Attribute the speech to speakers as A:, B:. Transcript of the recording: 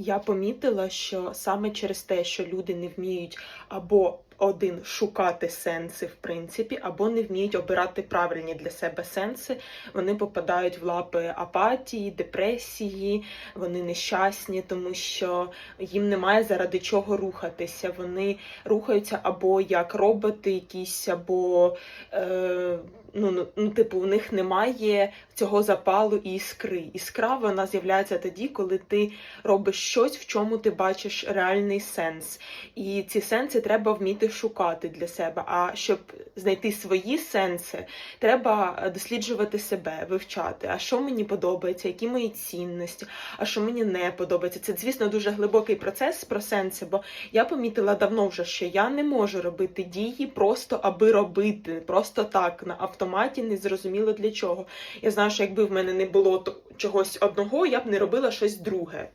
A: Я помітила, що саме через те, що люди не вміють або один шукати сенси, в принципі, або не вміють обирати правильні для себе сенси, вони попадають в лапи апатії, депресії, вони нещасні, тому що їм немає заради чого рухатися. Вони рухаються або як роботи, якісь, або е, ну, ну, ну, типу, у них немає цього запалу і іскри. Іскра вона з'являється тоді, коли ти робиш щось, в чому ти бачиш реальний сенс. І ці сенси треба вміти шукати для себе. А щоб знайти свої сенси, треба досліджувати себе, вивчати. А що мені подобається, які мої цінності, а що мені не подобається. Це, звісно, дуже глибокий процес про сенси, бо я помітила давно вже, що я не можу робити дії просто аби робити, просто так, на автоматі, не зрозуміло для чого. Я знаю, що якби в мене не було чогось одного, я б не робила щось друге.